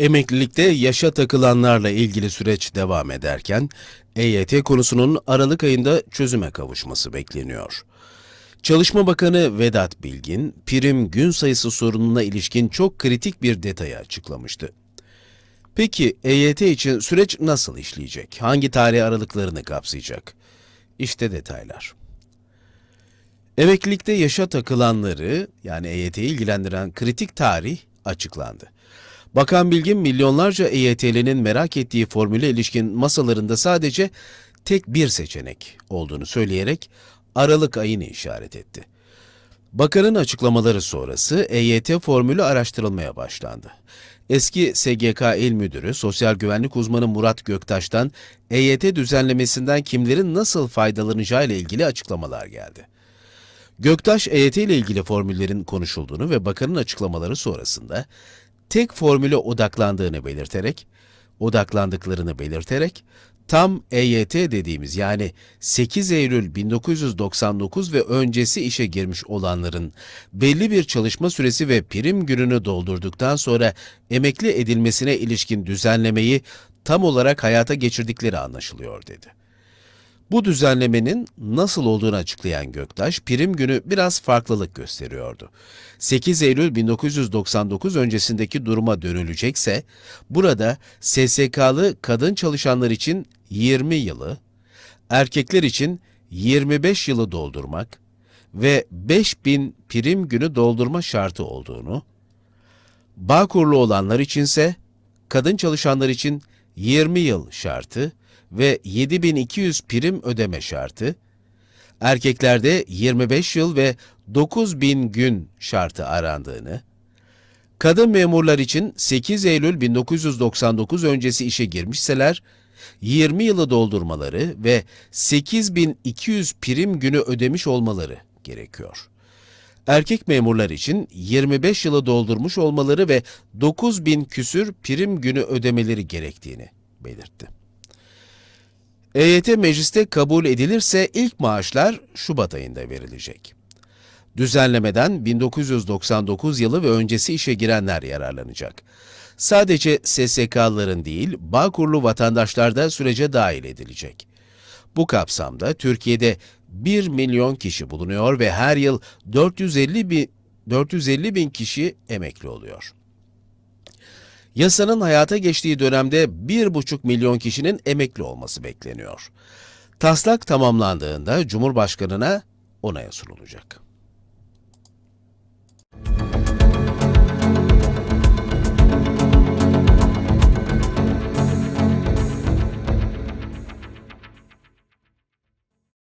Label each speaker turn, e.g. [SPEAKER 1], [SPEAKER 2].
[SPEAKER 1] Emeklilikte yaşa takılanlarla ilgili süreç devam ederken EYT konusunun Aralık ayında çözüme kavuşması bekleniyor. Çalışma Bakanı Vedat Bilgin, prim gün sayısı sorununa ilişkin çok kritik bir detayı açıklamıştı. Peki EYT için süreç nasıl işleyecek? Hangi tarih aralıklarını kapsayacak? İşte detaylar. Emeklilikte yaşa takılanları yani EYT'yi ilgilendiren kritik tarih açıklandı. Bakan Bilgin milyonlarca EYT'linin merak ettiği formüle ilişkin masalarında sadece tek bir seçenek olduğunu söyleyerek Aralık ayını işaret etti. Bakanın açıklamaları sonrası EYT formülü araştırılmaya başlandı. Eski SGK İl Müdürü, sosyal güvenlik uzmanı Murat Göktaş'tan EYT düzenlemesinden kimlerin nasıl faydalanacağı ile ilgili açıklamalar geldi. Göktaş, EYT ile ilgili formüllerin konuşulduğunu ve bakanın açıklamaları sonrasında tek formüle odaklandığını belirterek, odaklandıklarını belirterek, tam EYT dediğimiz yani 8 Eylül 1999 ve öncesi işe girmiş olanların belli bir çalışma süresi ve prim gününü doldurduktan sonra emekli edilmesine ilişkin düzenlemeyi tam olarak hayata geçirdikleri anlaşılıyor dedi. Bu düzenlemenin nasıl olduğunu açıklayan Göktaş, prim günü biraz farklılık gösteriyordu. 8 Eylül 1999 öncesindeki duruma dönülecekse, burada SSK'lı kadın çalışanlar için 20 yılı, erkekler için 25 yılı doldurmak ve 5000 prim günü doldurma şartı olduğunu, Bağkurlu olanlar içinse, kadın çalışanlar için 20 yıl şartı ve 7200 prim ödeme şartı, erkeklerde 25 yıl ve 9000 gün şartı arandığını, kadın memurlar için 8 Eylül 1999 öncesi işe girmişseler, 20 yılı doldurmaları ve 8200 prim günü ödemiş olmaları gerekiyor. Erkek memurlar için 25 yılı doldurmuş olmaları ve 9000 küsür prim günü ödemeleri gerektiğini belirtti. EYT mecliste kabul edilirse ilk maaşlar Şubat ayında verilecek. Düzenlemeden 1999 yılı ve öncesi işe girenler yararlanacak. Sadece SSK'ların değil, Bağkurlu vatandaşlar da sürece dahil edilecek. Bu kapsamda Türkiye'de 1 milyon kişi bulunuyor ve her yıl 450 bin, 450 bin kişi emekli oluyor. Yasanın hayata geçtiği dönemde 1,5 milyon kişinin emekli olması bekleniyor. Taslak tamamlandığında Cumhurbaşkanına onaya sunulacak.